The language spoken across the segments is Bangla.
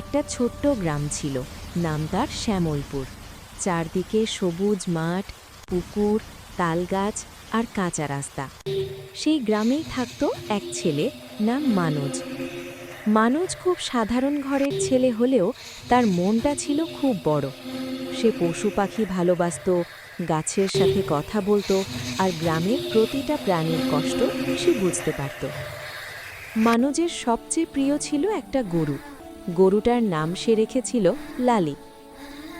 একটা ছোট্ট গ্রাম ছিল, নাম তার শ্যামলপুর। চারদিকে সবুজ মাঠ, পুকুর, তালগাছ আর কাঁচা রাস্তা। সেই গ্রামেই থাকতো এক ছেলে নাম মানজ। মানজ খুব সাধারণ ঘরের ছেলে হলেও তার মনটা ছিল খুব বড়। সে পশু পাখি ভালোবাসত, গাছের সাথে কথা বলতো আর গ্রামের প্রতিটা প্রাণীর কষ্ট সে বুঝতে পারত। মানজের সবচেয়ে প্রিয় ছিল একটা গরু। গরুটার নাম সে রেখেছিল লালি।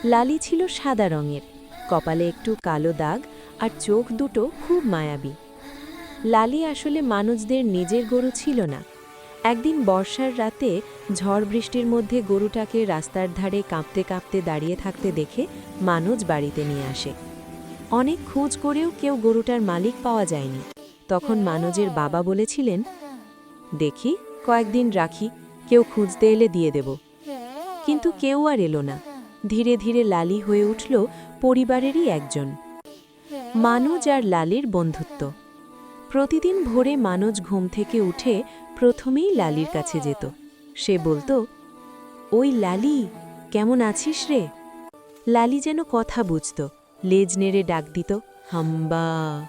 লালি ছিল সাদা রঙের, কপালে একটু কালো দাগ আর চোখ দুটো খুব মায়াবী। লালি আসলে মানুষদের নিজের গরু ছিল না। একদিন বর্ষার রাতে ঝড় বৃষ্টির মধ্যে গরুটাকে রাস্তার ধারে কাঁপতে কাঁপতে দাঁড়িয়ে থাকতে দেখে মানুষ বাড়িতে নিয়ে আসে। অনেক খোঁজ করেও কেউ গরুটার মালিক পাওয়া যায়নি। তখন মানুজের বাবা বলেছিলেন, দেখি, কয়েকদিন রাখি। কেউ খুঁজতে এলে দিয়ে দেব। কিন্তু কেউ আর এলো না। ধীরে ধীরে লালি হয়ে উঠল পরিবারেরই একজন। মানুজ আর লালির বন্ধুত্ব। প্রতিদিন ভোরে মানুজ ঘুম থেকে উঠে প্রথমেই লালির কাছে যেত। সে বলতো, ওই লালি, কেমন আছিস রে? লালি যেন কথা বুঝত, লেজ নেড়ে ডাক দিত, হাম্বা।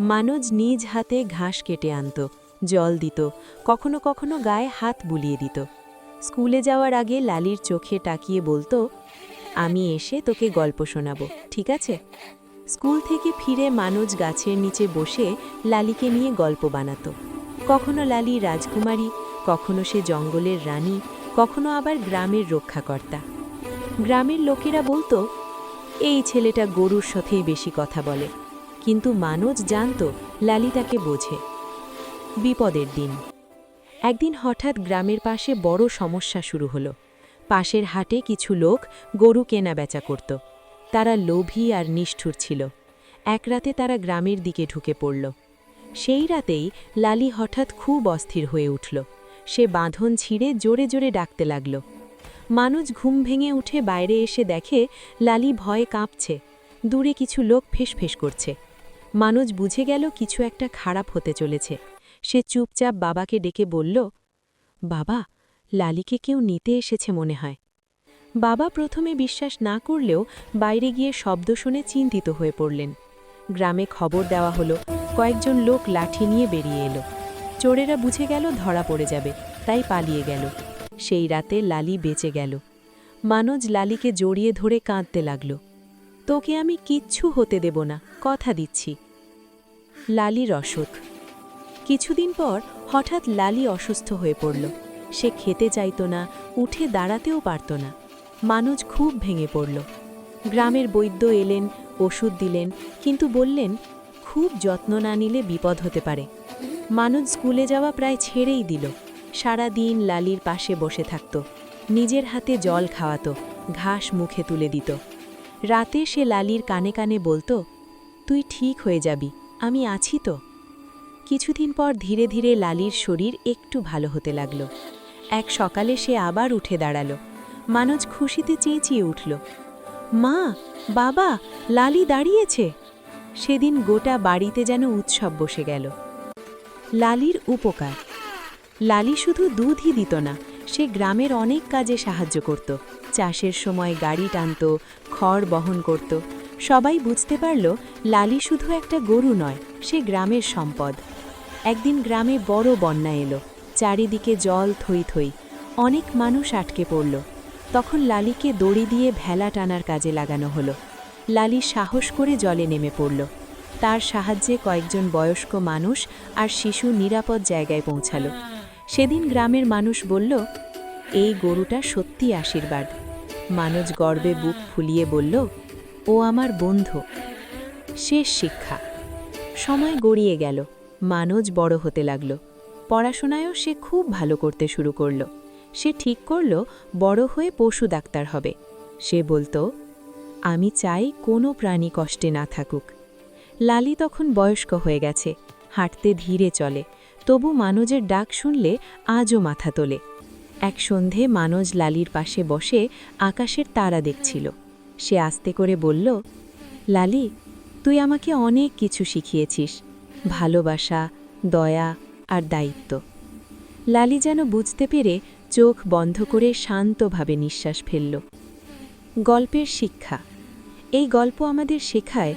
মানজ নিজ হাতে ঘাস কেটে আনত। জল দিত, কখনো কখনো গায়ে হাত বুলিয়ে দিত। স্কুলে যাওয়ার আগে লালির চোখে তাকিয়ে বলতো, আমি এসে তোকে গল্প শোনাবো, ঠিক আছে? স্কুল থেকে ফিরে মানুষ গাছের নিচে বসে লালিকে নিয়ে গল্প বানাতো। কখনো লালি রাজকুমারী, কখনো সে জঙ্গলের রানী, কখনো আবার গ্রামের রক্ষাকর্তা। গ্রামের লোকেরা বলতো, এই ছেলেটা গরুর সাথেই বেশি কথা বলে। কিন্তু মানুষ জানত, লালি তাকে বোঝে। বিপদের দিন। একদিন হঠাৎ গ্রামের পাশে বড় সমস্যা শুরু হলো। পাশের হাটে কিছু লোক গরু কেনা বেচা করত। তারা লোভী আর নিষ্ঠুর ছিল। এক রাতে তারা গ্রামের দিকে ঢুকে পড়ল। সেই রাতেই লালি হঠাৎ খুব অস্থির হয়ে উঠল। সে বাঁধন ছিঁড়ে জোরে জোরে ডাকতে লাগল। মানুষ ঘুম ভেঙে উঠে বাইরে এসে দেখে লালি ভয়ে কাঁপছে। দূরে কিছু লোক ফেসফেস করছে। মানুষ বুঝে গেল কিছু একটা খারাপ হতে চলেছে। সে চুপচাপ বাবাকে ডেকে বলল, বাবা, লালিকে কেউ নিতে এসেছে মনে হয়। বাবা প্রথমে বিশ্বাস না করলেও বাইরে গিয়ে শব্দ শুনে চিন্তিত হয়ে পড়লেন। গ্রামে খবর দেওয়া হলো, কয়েকজন লোক লাঠি নিয়ে বেরিয়ে এলো। চোরেরা বুঝে গেল ধরা পড়ে যাবে, তাই পালিয়ে গেল। সেই রাতে লালি বেঁচে গেল। মানজ লালিকে জড়িয়ে ধরে কাঁদতে লাগল। তোকে আমি কিচ্ছু হতে দেব না, কথা দিচ্ছি। লালি অসুখ। কিছুদিন পর হঠাৎ লালি অসুস্থ হয়ে পড়ল। সে খেতে চাইত না, উঠে দাঁড়াতেও পারত না। মানুষ খুব ভেঙে পড়ল। গ্রামের বৈদ্য এলেন, ওষুধ দিলেন, কিন্তু বললেন, খুব যত্ন না নিলে বিপদ হতে পারে। মানুষ স্কুলে যাওয়া প্রায় ছেড়েই দিল। সারা দিন লালির পাশে বসে থাকত। নিজের হাতে জল খাওয়াতো, ঘাস মুখে তুলে দিত। রাতে সে লালির কানে কানে বলতো, তুই ঠিক হয়ে যাবি, আমি আছি তো। কিছুদিন পর ধীরে ধীরে লালির শরীর একটু ভালো হতে লাগল। এক সকালে সে আবার উঠে দাঁড়াল। মানজ খুশিতে চেঁচিয়ে উঠল, মা, বাবা, লালি দাঁড়িয়েছে? সেদিন গোটা বাড়িতে যেন উৎসব বসে গেল। লালির উপকার, লালি শুধু দুধই দিত না, সে গ্রামের অনেক কাজে সাহায্য করত। চাষের সময় গাড়ি টানত, খড় বহন করত। সবাই বুঝতে পারল, লালি শুধু একটা গরু নয়, সে গ্রামের সম্পদ। একদিন গ্রামে বড় বন্যা এলো। চারিদিকে জল থই থই। অনেক মানুষ আটকে পড়ল। তখন লালিকে দড়ি দিয়ে ভেলা টানার কাজে লাগানো হলো। লালি সাহস করে জলে নেমে পড়ল। তার সাহায্যে কয়েকজন বয়স্ক মানুষ আর শিশু নিরাপদ জায়গায় পৌঁছালো। সেদিন গ্রামের মানুষ বলল, এই গরুটা সত্যি আশীর্বাদ। মানুষ গর্বে বুক ফুলিয়ে বলল, ও আমার বন্ধু। শেষ শিক্ষা। সময় গড়িয়ে গেল। মানজ বড় হতে লাগল। পড়াশোনায়ও সে খুব ভালো করতে শুরু করল। সে ঠিক করল, বড় হয়ে পশু ডাক্তার হবে। সে বলতো, আমি চাই কোনো প্রাণী কষ্টে না থাকুক। লালি তখন বয়স্ক হয়ে গেছে, হাঁটতে ধীরে চলে। তবু মানজের ডাক শুনলে আজও মাথা তোলে। এক সন্ধে মানজ লালির পাশে বসে আকাশের তারা দেখছিল। সে আস্তে করে বলল, লালি, তুই আমাকে অনেক কিছু শিখিয়েছিস। ভালোবাসা, দয়া আর দায়িত্ব। লালি যেন বুঝতে পেরে চোখ বন্ধ করে শান্তভাবে নিঃশ্বাস ফেলল। গল্পের শিক্ষা। এই গল্প আমাদের শেখায়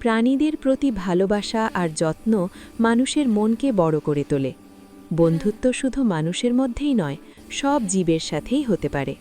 প্রাণীদের প্রতি ভালোবাসা আর যত্ন মানুষের মনকে বড় করে তোলে। বন্ধুত্ব শুধু মানুষের মধ্যেই নয়, সব জীবের সাথেই হতে পারে।